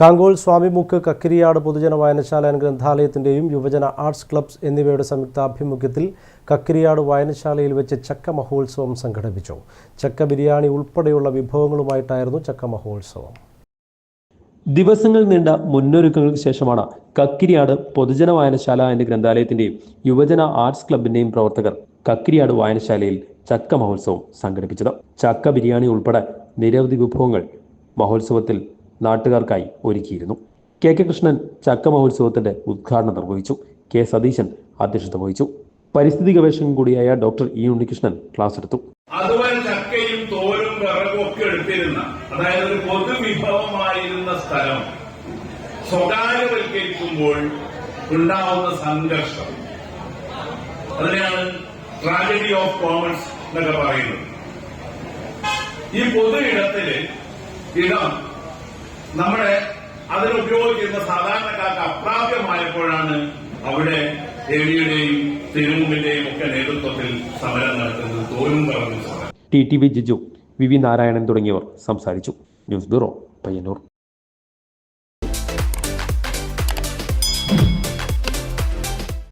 കാങ്കോൾ സ്വാമിമുക്ക് കക്കിരിയാട് പൊതുജന വായനശാല ആൻഡ് ഗ്രന്ഥാലയത്തിന്റെയും യുവജന ആർട്സ് ക്ലബ്സ് എന്നിവയുടെ സംയുക്താഭിമുഖ്യത്തിൽ കക്കിരിയാട് വായനശാലയിൽ വെച്ച് ചക്ക മഹോത്സവം സംഘടിപ്പിച്ചു. ചക്ക ബിരിയാണി ഉൾപ്പെടെയുള്ള വിഭവങ്ങളുമായിട്ടായിരുന്നു ചക്ക മഹോത്സവം. ദിവസങ്ങൾ നീണ്ട മുന്നൊരുക്കങ്ങൾക്ക് ശേഷമാണ് കക്കിരിയാട് പൊതുജന വായനശാല ആൻഡ് ഗ്രന്ഥാലയത്തിന്റെയും യുവജന ആർട്സ് ക്ലബിന്റെയും പ്രവർത്തകർ കക്കിരിയാട് വായനശാലയിൽ ചക്ക മഹോത്സവം സംഘടിപ്പിച്ചത്. ചക്ക ബിരിയാണി ഉൾപ്പെടെ നിരവധി വിഭവങ്ങൾ മഹോത്സവത്തിൽ നാട്ടുകാർക്കായി ഒരുക്കിയിരുന്നു. കെ. കെ. കൃഷ്ണൻ ചക്ക മഹോത്സവത്തിന്റെ ഉദ്ഘാടനം നിർവഹിച്ചു. കെ. സതീശൻ അധ്യക്ഷത വഹിച്ചു. പരിസ്ഥിതി ഗവേഷകൻ കൂടിയായ ഡോക്ടർ ഇ. ഉണ്ണികൃഷ്ണൻ ക്ലാസ് എടുത്തു. അതുവരെ ചക്കയും തോലും വിറകും ഒക്കെ എടുത്തിരുന്ന അതായത് ഒരു പൊതുവിഭവമായിരുന്ന സ്ഥലം സ്വകാര്യവൽക്കരിക്കുമ്പോൾ ഉണ്ടാവുന്ന സംഘർഷം. അതിനെയാണ് ട്രാജഡി ഓഫ് കോമൺസ് എന്നൊക്കെ പറയുന്നത്. ഈ പൊതു ഇടത്തിൽ ഇടം നമ്മുടെ അതിനുപയോഗിക്കുന്ന സാധാരണക്കാർക്ക് അപ്രാപ്യമായപ്പോഴാണ് അവിടെ ദേവിയുടെയും തിരുമുമ്പിന്റെയും ഒക്കെ നേതൃത്വത്തിൽ സമരം നടത്തുന്നത് തോരും പറഞ്ഞു T T V Jiju V V Narayanan തുടങ്ങിയവർ സംസാരിച്ചു. News bureau Payyanur.